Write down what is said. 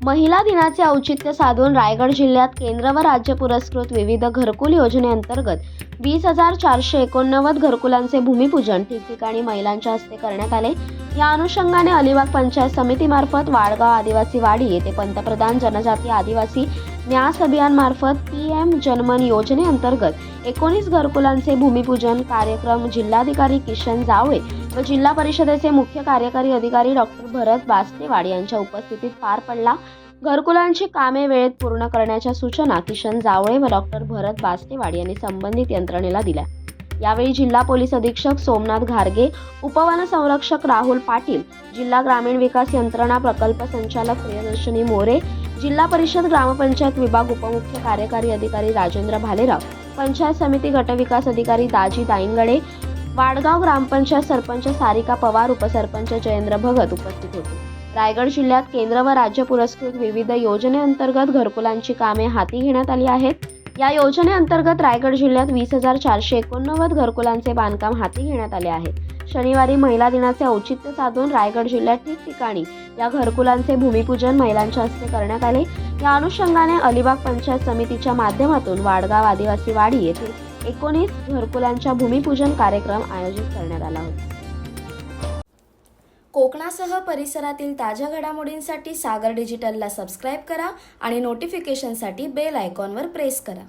महिला दिनाचे औचित्य साधून रायगड जिल्ह्यात केंद्र व राज्य पुरस्कृत विविध घरकुल योजनेअंतर्गत वीस हजार चारशे एकोणनव्वद घरकुलांचे भूमिपूजन ठिकठिकाणी महिलांच्या हस्ते करण्यात आले. या अनुषंगाने अलिबाग पंचायत समितीमार्फत वाडगाव आदिवासी वाडी येथे पंतप्रधान जनजाती आदिवासी न्यास अभियानमार्फत पी एम जनमन योजनेअंतर्गत एकोणीस घरकुलांचे भूमिपूजन कार्यक्रम जिल्हाधिकारी किशन जावळे व जिल्हा परिषदेचे मुख्य कार्यकारी अधिकारी डॉक्टर भरत बास्तेवाड यांच्या उपस्थितीत पार पडला. घरकुलांची कामे वेळेत पूर्ण करण्याच्या सूचना किशन जावळे व डॉक्टर भरत बास्तेवाड यांनी संबंधित यंत्रणेला दिल्या. यावेळी जिल्हा पोलीस अधीक्षक सोमनाथ घारगे उपवन संरक्षक राहुल पाटील जिल्हा ग्रामीण विकास यंत्रणा प्रकल्प संचालक प्रियदर्शनी मोरे जिल्हा परिषद ग्रामपंचायत विभाग उपमुख्य कार्यकारी अधिकारी राजेंद्र भालेराव पंचायत समिती गटविकास अधिकारी दाजी दाईंगडे वाडगाव ग्रामपंचायत सरपंच सारिका पवार उपसरपंच जयेंद्र भगत उपस्थित होते. रायगड जिल्ह्यात केंद्र व राज्य पुरस्कृत विविध योजनेअंतर्गत घरकुलांची कामे हाती घेण्यात आली आहेत. या योजनेअंतर्गत रायगड जिल्ह्यात वीस हजार चारशे एकोणनव्वद घरकुलांचे बांधकाम हाती घेण्यात आले आहे. शनिवारी महिला दिनाचे औचित्य साधून रायगड जिल्ह्यात ठिकठिकाणी या घरकुलांचे भूमिपूजन महिलांच्या हस्ते करण्यात आले. या अनुषंगाने अलिबाग पंचायत समितीच्या माध्यमातून वाडगाव आदिवासी वाडी येथे एकोणीस घरकुलांच्या भूमिपूजन कार्यक्रम आयोजित करण्यात आला होता. कोकणासह परिसरातील ताज्या घडामोडींसाठी सागर डिजिटलला सबस्क्राईब करा आणि नोटिफिकेशनसाठी बेल आयकॉनवर प्रेस करा.